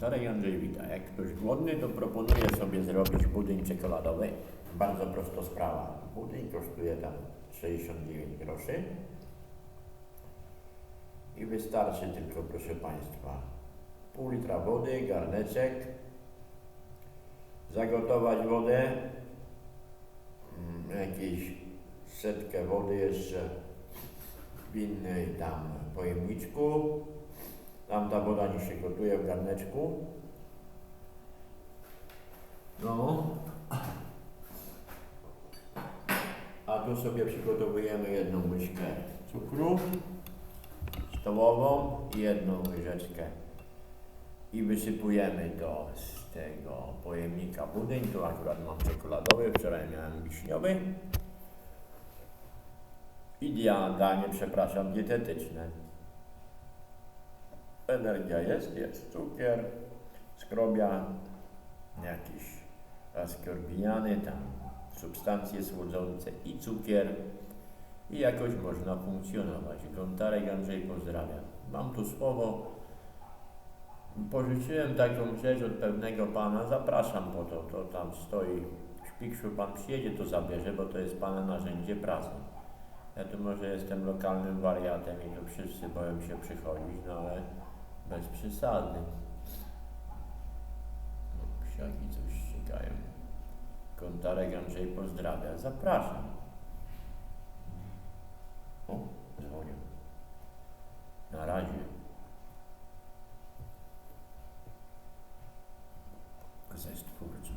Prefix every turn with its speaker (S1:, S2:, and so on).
S1: Kontarek Andrzej wita. Jak ktoś głodny, to proponuję sobie zrobić budyń czekoladowy. Bardzo prosta sprawa. Budyń kosztuje tam 69 groszy. I wystarczy tylko, proszę Państwa, pół litra wody, garneczek, zagotować wodę, mm, jakieś setkę wody jeszcze w innej tam pojemniczku. Tam ta woda nie się gotuje w garneczku. No. A tu sobie przygotowujemy jedną łyżkę cukru stołową i jedną łyżeczkę i wysypujemy to z tego pojemnika budyń. Tu akurat mam czekoladowy, wczoraj miałem wiśniowy. I danie, przepraszam, dietetyczne. Energia jest, jest cukier, skrobia, jakiś askorbiniany, tam substancje słodzące i cukier i jakoś można funkcjonować. Gontarek Andrzej pozdrawiam. Mam tu słowo. Pożyczyłem taką rzecz od pewnego pana, zapraszam po to, to tam stoi w szpikszu, pan przyjedzie, to zabierze, bo to jest pana narzędzie pracy. Ja tu może jestem lokalnym wariatem i tu wszyscy boją się przychodzić, no ale bez przesady. No, psiaki coś ścigają. Kontarek Andrzej pozdrawia. Zapraszam. O, dzwonię. Na razie. Ze stwórcą.